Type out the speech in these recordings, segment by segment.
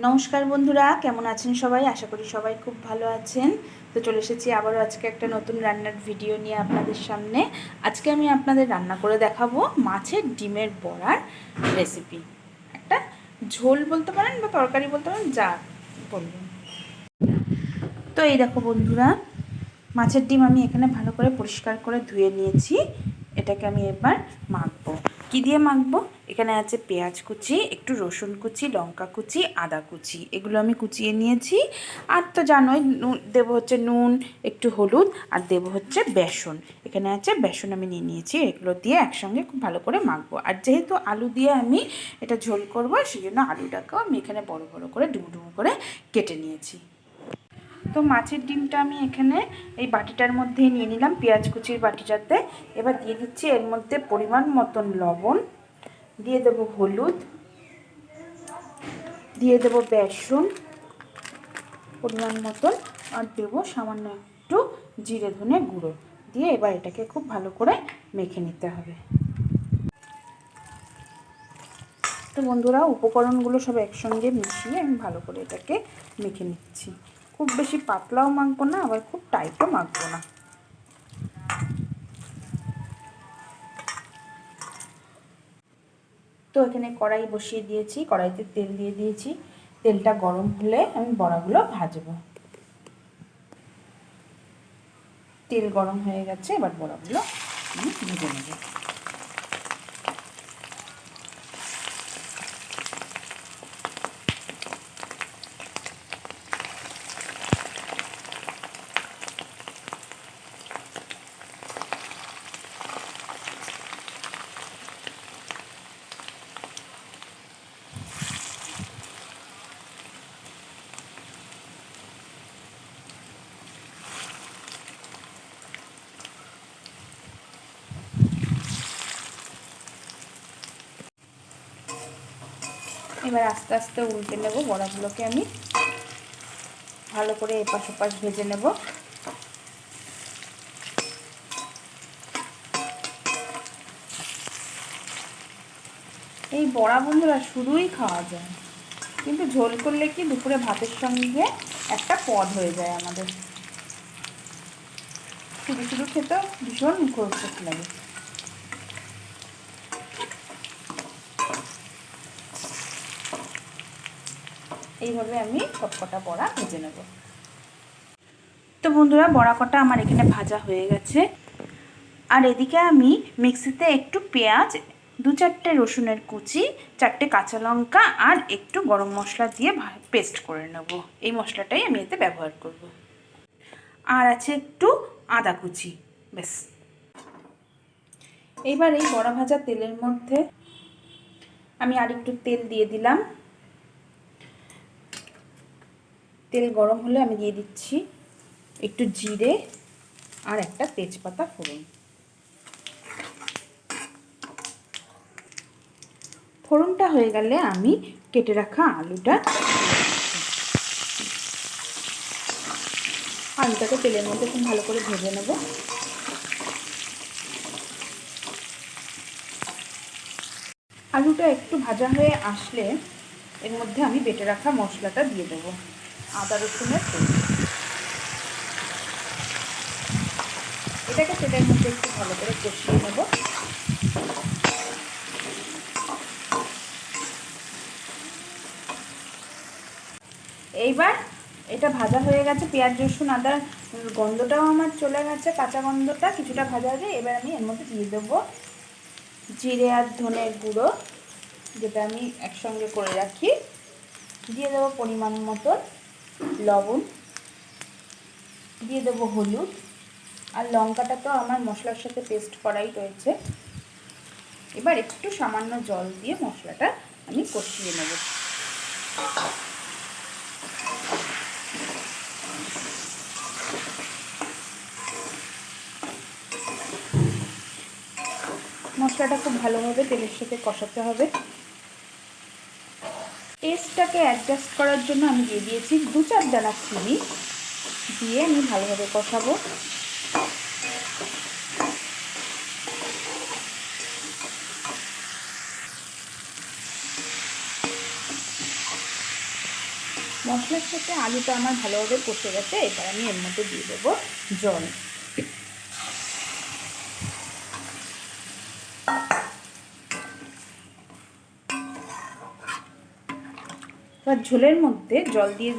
নমস্কার বন্ধুরা, কেমন আছেন সবাই? আশা করি সবাই খুব ভালো আছেন। তো চলে এসেছি আবারও আজকে একটা নতুন রান্নার ভিডিও নিয়ে আপনাদের সামনে। আজকে আমি আপনাদের রান্না করে দেখাবো মাছের ডিমের বড়ার রেসিপি একটা ঝোল বলতে পারেন বা তরকারি বলতে পারেন, যা বলবেন। তো এই দেখো বন্ধুরা, মাছের ডিম আমি এখানে ভালো করে পরিষ্কার করে ধুয়ে নিয়েছি। এটাকে আমি এবার মাখবো। কি দিয়ে মাখবো? এখানে আছে পেঁয়াজ কুচি, একটু রসুন কুচি, লঙ্কা কুচি, আদা কুচি। এগুলো আমি কুচিয়ে নিয়েছি। আর তো জানোই দেবো হচ্ছে নুন, একটু হলুদ, আর দেবো হচ্ছে বেসন। এখানে আছে বেসন আমি নিয়ে নিয়েছি, এগুলো দিয়ে একসঙ্গে খুব ভালো করে মাখবো। আর যেহেতু আলু দিয়ে আমি এটা ঝোল করব, সেই জন্য আলুটাকেও আমি এখানে বড় বড় করে ডুমো ডুমো করে কেটে নিয়েছি। তো মাছের ডিমটা আমি এখানে এই বাটিটার মধ্যেই নিয়ে নিলাম পেঁয়াজ কুচির বাটিটাতে। এবার দিয়ে দিচ্ছি এর মধ্যে পরিমাণ মতন লবণ। দিয়ে দেব হলুদ। দিয়ে দেব বেসন। পরিমাণ মতন। আর দেবো সামান্য একটু জিরে ধনে গুঁড়ো। দিয়ে এবার এটাকে খুব ভালো করে মেখে নিতে হবে। তো বন্ধুরা, উপকরণগুলো সব একসঙ্গে মিশিয়ে আমি ভালো করে এটাকে মেখে নিচ্ছি। খুব বেশি পাতলাও মাখবো না, আবার খুব টাইটও মাখবো না। তো এখানে কড়াই বসিয়ে দিয়েছি, কড়াইতে তেল দিয়ে দিয়েছি। তেলটা গরম হলে আমি বড়াগুলো ভাজবো। তেল গরম হয়ে গেছে, এবার বড়াগুলো আমি ভেজে নেব। এবার আস্তে আস্তে উল্টে নেব বড়াগুলোকে আমি। ভালো করে এপাশ ওপাশ ভেজে নেব। এই বড়া বন্ধুরা শুধুই খাওয়া যায়। কিন্তু ঝোল করলে কি দুপুরে ভাতের সঙ্গে একটা পদ হয়ে যায় আমাদের। শুধু শুধু খেতেও ভীষণ মুখরোচক লাগে। এইভাবে আমি সবকটা বড়া ভেজে নেব। তো বন্ধুরা, বড়া কটা আমার এখানে ভাজা হয়ে গেছে। আর এদিকে আমি মিক্সিতে একটু পেঁয়াজ, দু চারটে রসুনের কুচি, চারটে কাঁচা লঙ্কা আর একটু গরম মশলা দিয়ে পেস্ট করে নেব। এই মশলাটাই আমি এতে ব্যবহার করব। আর আছে একটু আদা কুচি, ব্যাস। এইবার এই বড়া ভাজা তেলের মধ্যে আমি আর একটু তেল দিয়ে দিলাম। তেল গরম হলে আমি দিয়ে দিচ্ছি একটু জিরে আর একটা তেজপাতা ফোড়ন। ফোড়নটা হয়ে গেলে আমি কেটে রাখা আলুটা আলুটাকে তেলের মধ্যে খুব ভালো করে ভেজে নেব। আলুটা একটু ভাজা হয়ে আসলে এর মধ্যে আমি বেটে রাখা মশলাটা দিয়ে দেবো। আদা, রসুনের এটাকে তেলের মধ্যে একটু ভালো করে কষিয়ে নেব। এইবার এটা ভাজা হয়ে গেছে, পেঁয়াজ, রসুন, আদার গন্ধটাও আমার চলে গেছে, কাঁচা গন্ধটা কিছুটা ভাজা হয়ে এবার আমি এর মধ্যে দিয়ে দেবো জিরে আর ধনের গুঁড়ো, যেটা আমি একসঙ্গে করে রাখি। দিয়ে দেবো পরিমাণ মতন। লবণ, দিয়ে দেবো হলুদ, আর লঙ্কাটা তো আমার মশলার সাথে পেস্ট করাই রয়েছে। এবার একটু সামান্য জল দিয়ে মশলাটা আমি কষিয়ে নেব। মশলাটা খুব ভালোভাবে তেলের সাথে কষাতে হবে। টেস্টটাকে অ্যাডজাস্ট করার জন্য আমি দিয়ে দিয়েছি দু চার দানা চিনি দিয়ে আমি ভালোভাবে কষাবো। মশলার সাথে আলুটা আমার ভালোভাবে কষে গেছে, এবার আমি এর মধ্যে দিয়ে দেবো জল। এবার ঝোলের মধ্যে জল দিয়ে,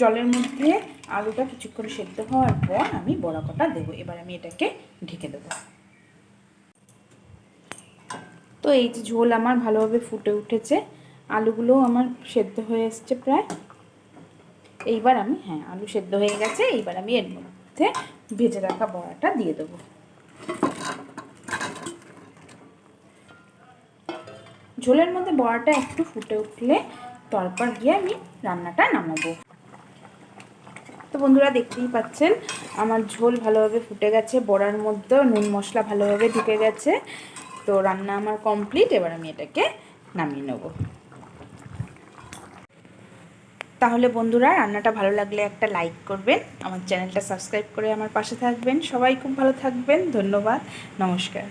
জলের মধ্যে আলুটা কিছুক্ষণ সেদ্ধ হওয়ার পর আমি বড়া কটা দেবো। এবার আমি এটাকে ঢেকে দেবো। তো এই যে ঝোল আমার ভালোভাবে ফুটে উঠেছে। আলুগুলোও আমার সেদ্ধ হয়ে এসছে প্রায়। এইবার আমি হ্যাঁ আলু সেদ্ধ হয়ে গেছে। এইবার আমি এর মধ্যে ভেজে রাখা বড়াটা দিয়ে দেবো। ঝোলের মধ্যে বড়াটা একটু ফুটে উঠলে তারপর গিয়ে আমি রান্নাটা নামাবো। তো বন্ধুরা দেখতেই পাচ্ছেন, আমার ঝোল ভালোভাবে ফুটে গেছে, বড়ার মধ্যেও নুন মশলা ভালোভাবে ঢুকে গেছে। তো রান্না আমার কমপ্লিট, এবার আমি এটাকে নামিয়ে নেব। তাহলে বন্ধুরা, রান্নাটা ভালো লাগলে একটা লাইক করবেন, আমার চ্যানেলটা সাবস্ক্রাইব করে আমার পাশে থাকবেন। সবাই খুব ভালো থাকবেন, ধন্যবাদ, নমস্কার।